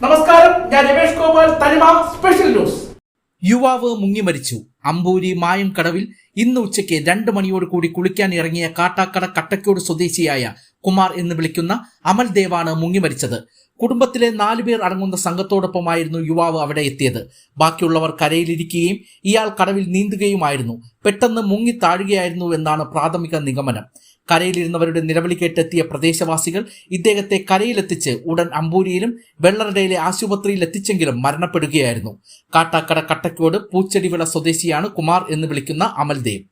നമസ്കാരം ഞാൻ തനിമ സ്പെഷ്യൽ ന്യൂസ് യുവാവ് മുങ്ങി മരിച്ചു. അമ്പൂരി മായം കടവിൽ ഇന്ന് ഉച്ചയ്ക്ക് രണ്ട് മണിയോട് കൂടി കുളിക്കാൻ ഇറങ്ങിയ കാട്ടാക്കട കട്ടക്കോട് സ്വദേശിയായ കുമാർ എന്ന് വിളിക്കുന്ന അമൽ ദേവാണ് മുങ്ങി മരിച്ചത് കുടുംബത്തിലെ നാലുപേർ അടങ്ങുന്ന സംഘത്തോടൊപ്പമായിരുന്നു യുവാവ് അവിടെ എത്തിയത്. ബാക്കിയുള്ളവർ കരയിലിരിക്കുകയും ഇയാൾ കടവിൽ നീന്തുകയുമായിരുന്നു. പെട്ടെന്ന് മുങ്ങി താഴുകയായിരുന്നു എന്നാണ് പ്രാഥമിക നിഗമനം. കരയിലിരുന്നവരുടെ നിലവിളി കേട്ടെത്തിയ പ്രദേശവാസികൾ ഇദ്ദേഹത്തെ കരയിലെത്തിച്ച് ഉടൻ അമ്പൂരിയിലും വെള്ളറടയിലെ ആശുപത്രിയിൽ എത്തിച്ചെങ്കിലും മരണപ്പെടുകയായിരുന്നു. കാട്ടാക്കട കട്ടക്കോട് പൂച്ചെടിവിള സ്വദേശിയാണ് കുമാർ എന്ന് വിളിക്കുന്ന അമൽദേവ്